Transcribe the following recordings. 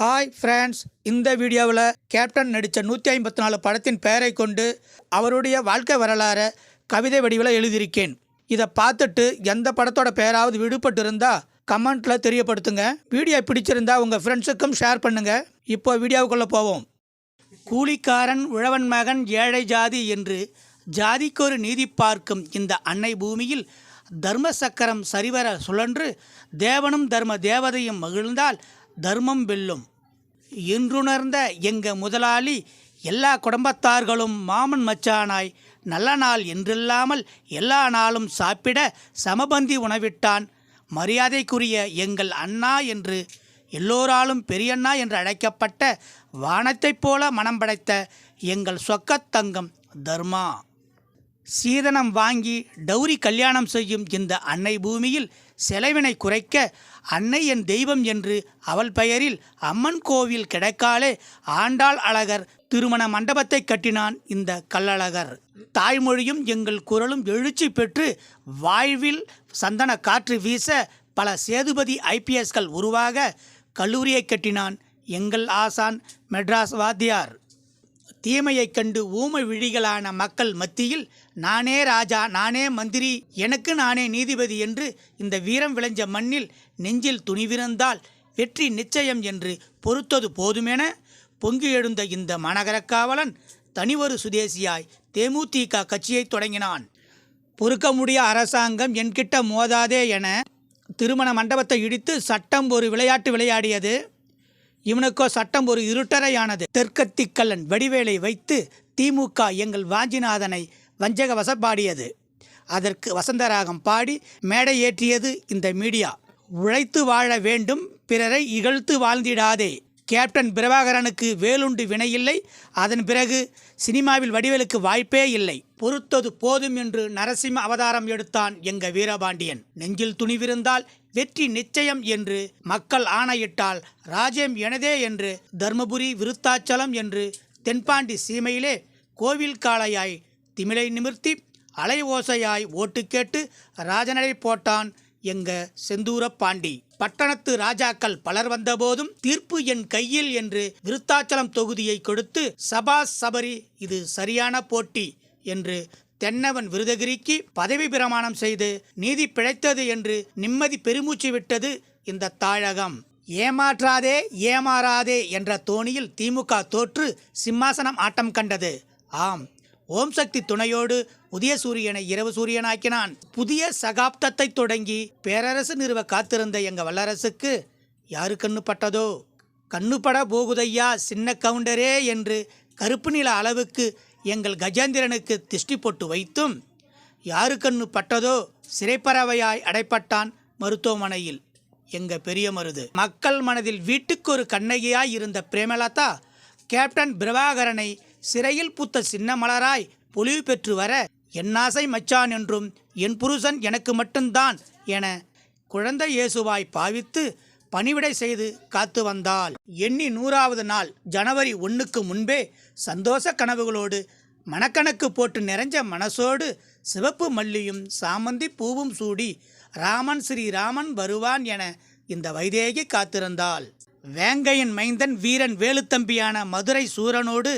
Hi friends இந்த வீடியோவில் captain நடித்த நூற்றி ஐம்பத்தி நாலு படத்தின் பெயரை கொண்டு அவருடைய வாழ்க்கை வரலாறை கவிதை வடிவில் எழுதியிருக்கேன். இதை பார்த்துட்டு எந்த படத்தோட பெயராவது விடுபட்டு இருந்தால் கமெண்ட்டில் தெரியப்படுத்துங்க. வீடியோ பிடிச்சிருந்தா உங்கள் ஃப்ரெண்ட்ஸுக்கும் ஷேர் பண்ணுங்கள் இப்போ வீடியோவுக்குள்ளே போவோம். கூலிக்காரன் உழவன் மகன் ஏழை ஜாதி என்று ஜாதிக்கொரு நீதி பார்க்கும் இந்த அன்னை பூமியில் தர்ம சக்கரம் சரிவர சுழன்று தேவனும் தர்ம தேவதையும் மகிழ்ந்தால் தர்மம் வெல்லும். இன்றுணர்ந்த எங்க முதலாளி எல்லா குடும்பத்தார்களும் மாமன் மச்சானாய் நல்ல நாள் என்றில்லாமல் எல்லா நாளும் சாப்பிட சமபந்தி உணவிட்டான். மரியாதைக்குரிய எங்கள் அண்ணா என்று எல்லோராலும் பெரியண்ணா என்று அழைக்கப்பட்ட வானத்தைப் போல மனம் படைத்த எங்கள் சொக்கத்தங்கம் தர்மா. சீதனம் வாங்கி டௌரி கல்யாணம் செய்யும் இந்த அன்னை பூமியில் செலவினை குறைக்க அன்னை என் தெய்வம் என்று அவள் பெயரில் அம்மன் கோவில் கிடைக்காலே ஆண்டாள் அழகர் திருமண மண்டபத்தை கட்டினான் இந்த கல்லழகர் தாய்மொழியும் எங்கள் குரலும் எழுச்சி பெற்று வாழ்வில் சந்தன காற்று வீச பல சேதுபதி ஐபிஎஸ்கள் உருவாக கல்லூரியை கட்டினான் எங்கள் ஆசான் மெட்ராஸ் வாத்தியார். தீமையைக் கண்டு ஊமை விழிகளான மக்கள் மத்தியில் நானே ராஜா நானே மந்திரி எனக்கு நானே நீதிபதி என்று இந்த வீரம் விளைஞ்ச மண்ணில் நெஞ்சில் துணிவிருந்தால் வெற்றி நிச்சயம் என்று பொறுத்தது போதுமென பொங்கி எழுந்த இந்த மாநகரக் காவலன் தனிவொரு சுதேசியாய் தேமுதிக கட்சியை தொடங்கினான். பொறுக்க முடிய அரசாங்கம் என்கிட்ட மோதாதே என திருமண மண்டபத்தை இடித்து சட்டம் ஒரு விளையாட்டு விளையாடியது. இவனுக்கோ சட்டம் ஒரு இருட்டறையானது. தெற்கத்திக்கல்லன் வடிவேலை வைத்து திமுக எங்கள் வாஞ்சிநாதனை வஞ்சக வசப்பாடியது. அதற்கு வசந்தராகம் பாடி மேடை ஏற்றியது இந்த மீடியா. உழைத்து வாழ வேண்டும் பிறரை இகழ்த்து வாழ்ந்திடாதே. கேப்டன் பிரபாகரனுக்கு வேலுண்டு வினையில்லை அதன் பிறகு சினிமாவில் வடிவேலுக்கு வாய்ப்பே இல்லை. பொறுத்தது போதும் என்று நரசிம்ம அவதாரம் எடுத்தான் எங்க வீரபாண்டியன். நெஞ்சில் துணிவிருந்தால் வெற்றி நிச்சயம் என்று மக்கள் ஆணையிட்டால் ராஜ்யம் எனதே என்று தர்மபுரி விருத்தாச்சலம் என்று தென்பாண்டி சீமையிலே கோவில் காளையாய் திமிலை நிமிர்த்தி அலை ஓசையாய் ஓட்டு கேட்டு ராஜநடை போட்டான் எங்க செந்தூர பாண்டி பட்டணத்து ராஜாக்கள் பலர் வந்தபோதும் தீர்ப்பு என் கையில் என்று விருத்தாச்சலம் தொகுதியை கொடுத்து சபாஸ் சபரி இது சரியான போட்டி என்று தென்னவன் விருதகிரிக்கு பதவி பிரமாணம் செய்து நீதி பிழைத்தது என்று நிம்மதி பெருமூச்சு விட்டது இந்த தாழகம் ஏமாற்றாதே ஏமாறாதே என்ற தோணியில் திமுக தோற்று சிம்மாசனம் ஆட்டம் கண்டது. ஆம். ஓம் சக்தி துணையோடு புதிய சூரியனை இரவு சூரியனாக்கினான். புதிய சகாப்தத்தை தொடங்கி பேரரசு நிறுவ காத்திருந்த எங்க வல்லரசுக்கு யாரு கண்ணு பட்டதோ? கண்ணுப்பட போகுதையா சின்ன கவுண்டரே என்று கருப்பு நில அளவுக்கு எங்கள் கஜேந்திரனுக்கு திஷ்டி போட்டு வைத்தும் யாரு கண்ணு பட்டதோ சிறைப்பறவையாய் அடைப்பட்டான் மருத்துவமனையில். எங்க பெரிய மருது. மக்கள் மனதில் வீட்டுக்கு ஒரு கண்ணகியாய் இருந்த பிரேமலதா கேப்டன் பிரபாகரனை சிறையில் பூத்த சின்ன மலராய் பொலிவு பெற்று வர என்னாசை மச்சான் என்றும் என் புருஷன் எனக்கு மட்டும்தான் என குழந்தை இயேசுவாய் பாவித்து பணிவிடை செய்து காத்து வந்தாள். எண்ணி நூறாவது நாள் ஜனவரி ஒன்றுக்கு முன்பே சந்தோஷ கனவுகளோடு மணக்கணக்கு போட்டு நிறைஞ்ச மனசோடு சிவப்பு மல்லியும் சாமந்தி பூவும் சூடி ராமன் ஸ்ரீராமன் வருவான் என இந்த வைதேகி காத்திருந்தாள். வேங்கையின் மைந்தன் வீரன் வேலுத்தம்பியான மதுரை சூரனோடு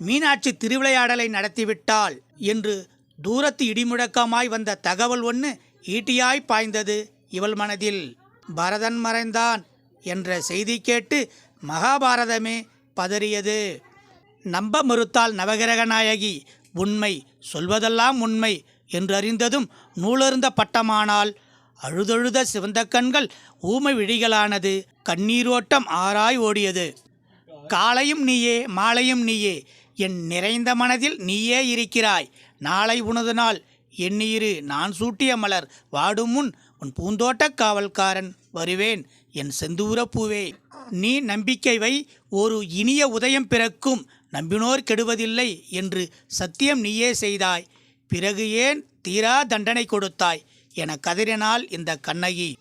மீனாட்சி திருவிளையாடலை நடத்திவிட்டாள் என்று தூரத்து இடிமுழக்கமாய் வந்த தகவல் ஒன்று ஈட்டியாய் பாய்ந்தது இவள் மனதில். பரதன் மறைந்தான் என்ற செய்தி கேட்டு மகாபாரதமே பதறியது. நம்ப மறுத்தால் நவகிரக நாயகி உண்மை சொல்வதெல்லாம் உண்மை என்றறிந்ததும் நூலருந்த பட்டமானால் அழுதழுத சிவந்த கண்கள் ஊமை விழிகளானது கண்ணீரோட்டம் ஆராய் ஓடியது. காலையும் நீயே மாலையும் நீயே என் நிறைந்த மனதில் நீயே இருக்கிறாய். நாளை உனது நாள். எண்ணியிரு நான் சூட்டிய மலர். வாடும் முன் உன் பூந்தோட்டக் காவல்காரன் வருவேன். என் செந்தூர பூவே நீ நம்பிக்கை வை. ஒரு இனிய உதயம் பிறக்கும். நம்பினோர் கெடுவதில்லை என்று சத்தியம் நீயே செய்தாய். பிறகு ஏன் தீரா தண்டனை கொடுத்தாய்? என கதறினாள் இந்த கண்ணகி.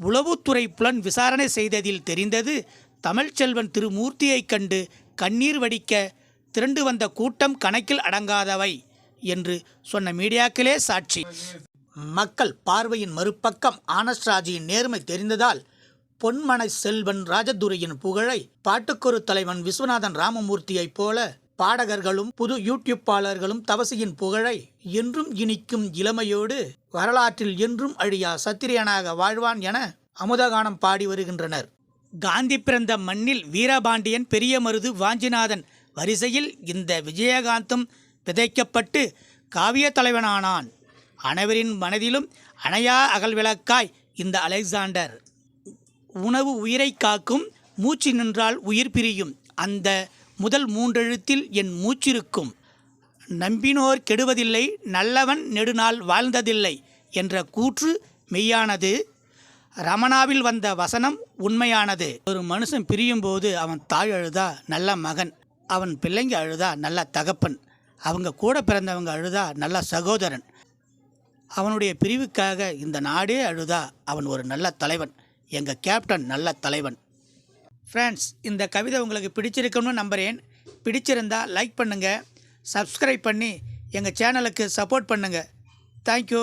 உளவுத்துறை புலன் விசாரணை செய்ததில் தெரிந்தது தமிழ்ச்செல்வன் திருமூர்த்தியைக் கண்டு கண்ணீர் வடிக்க திரண்டு வந்த கூட்டம் கணக்கில் அடங்காதவை என்று சொன்ன மீடியாக்களே சாட்சி. மக்கள் பார்வையின் மறுபக்கம் ஆனஸ்ராஜியின் நேர்மை தெரிந்ததால் பொன்மனை செல்வன் ராஜதுரையின் புகழை பாட்டுக்கொரு தலைவன் விஸ்வநாதன் ராமமூர்த்தியைப் போல பாடகர்களும் புது யூடியூப்பாளர்களும் தவசியின் புகழை என்றும் இனிக்கும் இளமையோடு வரலாற்றில் என்றும் அழியா சத்திரியனாக வாழ்வான் என அமுதகானம் பாடி வருகின்றனர். காந்தி பிறந்த மண்ணில் வீரபாண்டியன் பெரிய மருது வாஞ்சிநாதன் வரிசையில் இந்த விஜயகாந்தும் விதைக்கப்பட்டு காவிய தலைவனானான். அனைவரின் மனதிலும் அணையா அகல்விளக்காய் இந்த அலெக்சாண்டர். உணவு உயிரை காக்கும் மூச்சு நின்றால் உயிர் பிரியும். அந்த முதல் மூன்றெழுத்தில் என் மூச்சிருக்கும். நம்பினோர் கெடுவதில்லை நல்லவன் நெடுநாள் வாழ்ந்ததில்லை என்ற கூற்று மெய்யானது. ரமணாவில் வந்த வசனம் உண்மையானது. ஒரு மனுஷன் பிரியும்போது அவன் தாய் அழுதா? நல்ல மகன். அவன் பிள்ளைங்க அழுதா நல்ல தகப்பன். அவங்க கூட பிறந்தவங்க அழுதா நல்ல சகோதரன். அவனுடைய பிரிவுக்காக இந்த நாடே அழுதா அவன் ஒரு நல்ல தலைவன். எங்கள் கேப்டன் நல்ல தலைவன். ஃப்ரெண்ட்ஸ் இந்த கவிதை உங்களுக்கு பிடிச்சிருக்குன்னு நம்புகிறேன் பிடிச்சிருந்தா லைக் பண்ணுங்கள் சப்ஸ்கிரைப் பண்ணி எங்கள் சேனலுக்கு சப்போர்ட் பண்ணுங்கள் தேங்க்யூ